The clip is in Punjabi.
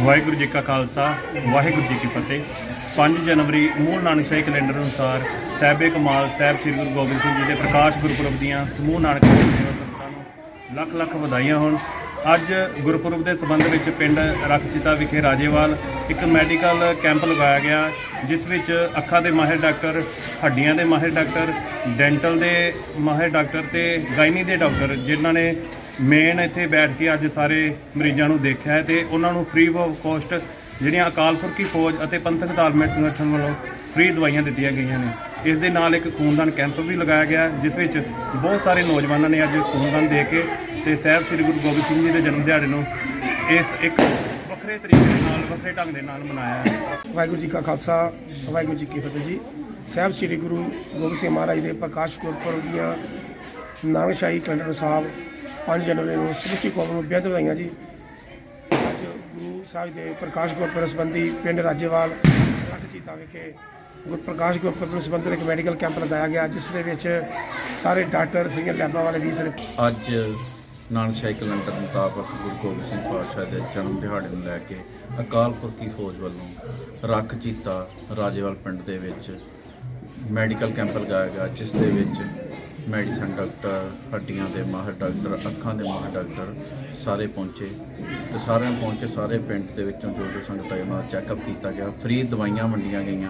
ਵਾਹਿਗੁਰੂ ਜੀ ਕਾ ਖਾਲਸਾ, ਵਾਹਿਗੁਰੂ ਜੀ ਕੀ ਫਤਿਹ। 5 ਜਨਵਰੀ ਮੂਲ ਨਾਨਕਸ਼ਾਹੀ ਕੈਲੰਡਰ ਅਨੁਸਾਰ ਸਾਹਿਬੇ ਕਮਾਲ ਸਾਹਿਬ ਸ੍ਰੀ ਗੁਰੂ ਗੋਬਿੰਦ ਸਿੰਘ ਜੀ ਦੇ ਪ੍ਰਕਾਸ਼ ਗੁਰਪੁਰਬ ਦੀਆਂ ਸਮੂਹ ਨਾਨਕ ਸੰਗਤਾਂ ਨੂੰ ਲੱਖ ਲੱਖ ਵਧਾਈਆਂ ਹੋਣ। ਅੱਜ ਗੁਰਪੁਰਬ ਦੇ ਸੰਬੰਧ ਵਿੱਚ ਪਿੰਡ ਰਖਚਿਤਾ ਵਿਖੇ ਰਾਜੇਵਾਲ ਇੱਕ ਮੈਡੀਕਲ ਕੈਂਪ ਲਗਾਇਆ ਗਿਆ, ਜਿਸ ਵਿੱਚ ਅੱਖਾਂ ਦੇ ਮਾਹਿਰ ਡਾਕਟਰ, ਹੱਡੀਆਂ ਦੇ ਮਾਹਿਰ ਡਾਕਟਰ, ਡੈਂਟਲ ਦੇ ਮਾਹਿਰ ਡਾਕਟਰ ਤੇ ਗਾਇਨੀ ਦੇ ਡਾਕਟਰ, ਜਿਨ੍ਹਾਂ ਨੇ ਮੇਨ ਇੱਥੇ ਬੈਠ ਕੇ ਅੱਜ ਸਾਰੇ ਮਰੀਜ਼ਾਂ ਨੂੰ ਦੇਖਿਆ ਹੈ ਤੇ ਉਹਨਾਂ ਨੂੰ ਫ੍ਰੀ ਆਫ ਕੋਸਟ ਜਿਹੜੀਆਂ ਅਕਾਲ ਪੁਰਖੀ ਫੌਜ ਅਤੇ ਪੰਥਕ ਧਾਰਮਿਕ ਸੰਗਠਨ ਵੱਲੋਂ ਫ੍ਰੀ ਦਵਾਈਆਂ ਦਿੱਤੀਆਂ ਗਈਆਂ ਨੇ। ਇਸ ਦੇ ਨਾਲ ਇੱਕ ਖੂਨਦਾਨ ਕੈਂਪ ਵੀ ਲਗਾਇਆ ਗਿਆ, ਜਿਸ ਵਿੱਚ ਬਹੁਤ ਸਾਰੇ ਨੌਜਵਾਨਾਂ ਨੇ ਅੱਜ ਖੂਨਦਾਨ ਦੇ ਕੇ ਤੇ ਸਾਹਿਬ ਸ੍ਰੀ ਗੁਰੂ ਗੋਬਿੰਦ ਸਿੰਘ ਜੀ ਦੇ ਜਨਮ ਦਿਹਾੜੇ ਨੂੰ ਇਸ ਇੱਕ ਵੱਖਰੇ ਤਰੀਕੇ ਦੇ ਨਾਲ, ਵੱਖਰੇ ਢੰਗ ਦੇ ਨਾਲ ਮਨਾਇਆ ਹੈ। ਵਾਹਿਗੁਰੂ ਜੀ ਕਾ ਖਾਲਸਾ, ਵਾਹਿਗੁਰੂ ਜੀ ਕੀ ਫਤਿਹ ਜੀ। ਸਾਹਿਬ ਸ੍ਰੀ ਗੁਰੂ ਗੋਬਿੰਦ ਸਿੰਘ ਮਹਾਰਾਜ ਦੇ ਪ੍ਰਕਾਸ਼ ਗੁਰਪੁਰਬ ਦੀਆਂ ਨਾਨਕਸ਼ਾਹੀ ਕੈਲੰਡਰ ਸਾਹਿਬ 5 ਜਨਵਰੀ ਨੂੰ ਸਮੁੱਚੀ ਕੌਮ ਨੂੰ ਬੇਅਦ ਵਧਾਈਆਂ ਜੀ। ਅੱਜ ਗੁਰੂ ਸਾਹਿਬ ਦੇ ਪ੍ਰਕਾਸ਼ ਗੁਰਪੁਰਬ ਸੰਬੰਧੀ ਪਿੰਡ ਰਾਜੇਵਾਲ ਲੱਖ ਚੀਤਾ ਵਿਖੇ ਗੁਰਪ੍ਰਕਾਸ਼ ਗੁਰਪੁਰਬ ਸੰਬੰਧੀ ਇੱਕ ਮੈਡੀਕਲ ਕੈਂਪ ਲਗਾਇਆ ਗਿਆ, ਜਿਸ ਦੇ ਵਿੱਚ ਸਾਰੇ ਡਾਕਟਰ, ਸੀਨੀਅਰ ਲੈਬਾਂ ਵਾਲੇ ਵੀ ਸਨ। ਅੱਜ ਨਾਨਕਸ਼ਾਹੀ ਕੈਲੰਡਰ ਮੁਤਾਬਕ ਗੁਰੂ ਗੋਬਿੰਦ ਸਿੰਘ ਪਾਤਸ਼ਾਹ ਦੇ ਜਨਮ ਦਿਹਾੜੇ ਨੂੰ ਲੈ ਕੇ ਅਕਾਲ ਪੁਰਖੀ ਫੌਜ ਵੱਲੋਂ ਰੱਖ ਚੀਤਾ ਰਾਜੇਵਾਲ ਪਿੰਡ ਦੇ ਵਿੱਚ ਮੈਡੀਕਲ ਕੈਂਪ ਲਗਾਇਆ ਗਿਆ, ਜਿਸ ਦੇ ਵਿੱਚ ਮੈਡੀਸਨ ਡਾਕਟਰ, ਹੱਡੀਆਂ ਦੇ ਮਾਹਰ ਡਾਕਟਰ, ਅੱਖਾਂ ਦੇ ਮਾਹਰ ਡਾਕਟਰ ਸਾਰੇ ਪਹੁੰਚੇ ਤੇ ਸਾਰਿਆਂ ਨੂੰ ਪਹੁੰਚ ਕੇ ਸਾਰੇ ਪਿੰਡ ਦੇ ਵਿੱਚੋਂ ਜੋ ਜੋ ਸੰਗਤ ਆਈ ਉਹਨਾਂ ਦਾ ਚੈੱਕਅਪ ਕੀਤਾ ਗਿਆ। ਫ੍ਰੀ ਦਵਾਈਆਂ ਵੰਡੀਆਂ ਗਈਆਂ।